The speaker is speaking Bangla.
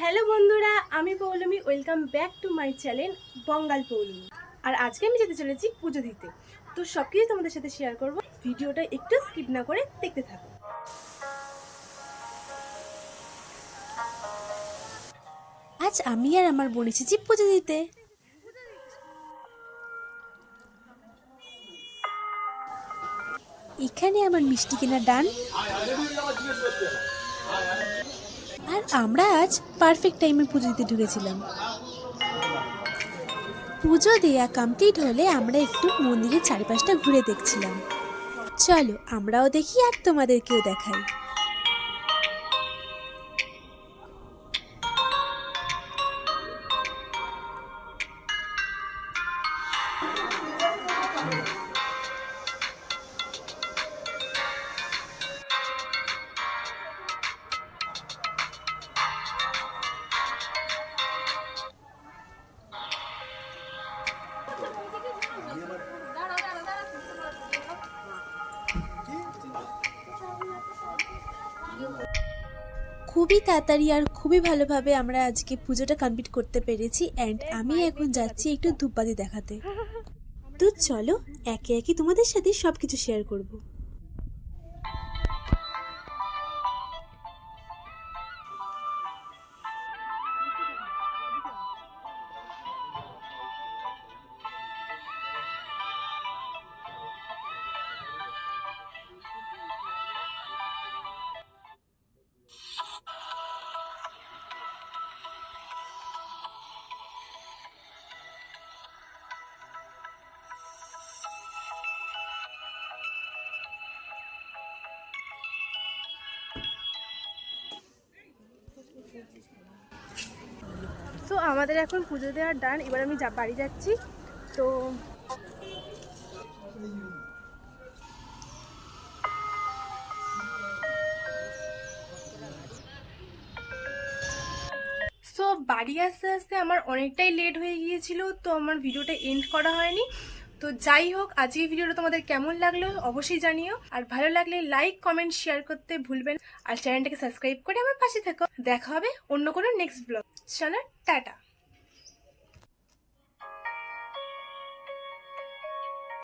হ্যালো বন্ধুরা, আমি Poulami, welcome back to my channel Bangal Poulami. আর আজকে আমি যেতে চলেছি পুজো দিতে। তো সব কিছু তোমাদের সাথে শেয়ার করব। ভিডিওটা একটু স্কিপ না করে দেখতে থাকো। আজ আমি আর আমার বোন এসেছি পুজো দিতে। এখানে আমার মিষ্টি কেনার ডান আমরা আজ পারফেক্ট টাইমে পুজো দিতে ঢুকেছিলাম। পুজো দেয়া কমপ্লিট হলে আমরা একটু মন্দিরের চারিপাশটা ঘুরে দেখছিলাম। চলো, আমরাও দেখি আর তোমাদেরকেও দেখাই। খুবই তাড়াতাড়ি আর খুবই ভালোভাবে আমরা আজকে পুজোটা কমপ্লিট করতে পেরেছি অ্যান্ড আমি এখন যাচ্ছি একটু ধূপবাতি দেখাতে। তো চলো, একে একে তোমাদের সাথে সব কিছু শেয়ার করব। সো আমাদের এখন পুজো দেওয়ার ডান এবার আমি বাড়ি যাচ্ছি। তো সো বাড়ি আসতে আসতে আমার অনেকটাই লেট হয়ে গিয়েছিল, তো আমার ভিডিওটা এন্ড করা হয়নি। তো যাই হোক আজকের ভিডিওটা তোমাদের কেমন লাগল অবশ্যই জানিও। আর ভালো লাগলে লাইক কমেন্ট শেয়ার করতে ভুলবেন আর চ্যানেলটাকে সাবস্ক্রাইব করে আমার পাশে থাকো। দেখা হবে অন্য কোনো নেক্সট ব্লগ চলো, টাটা।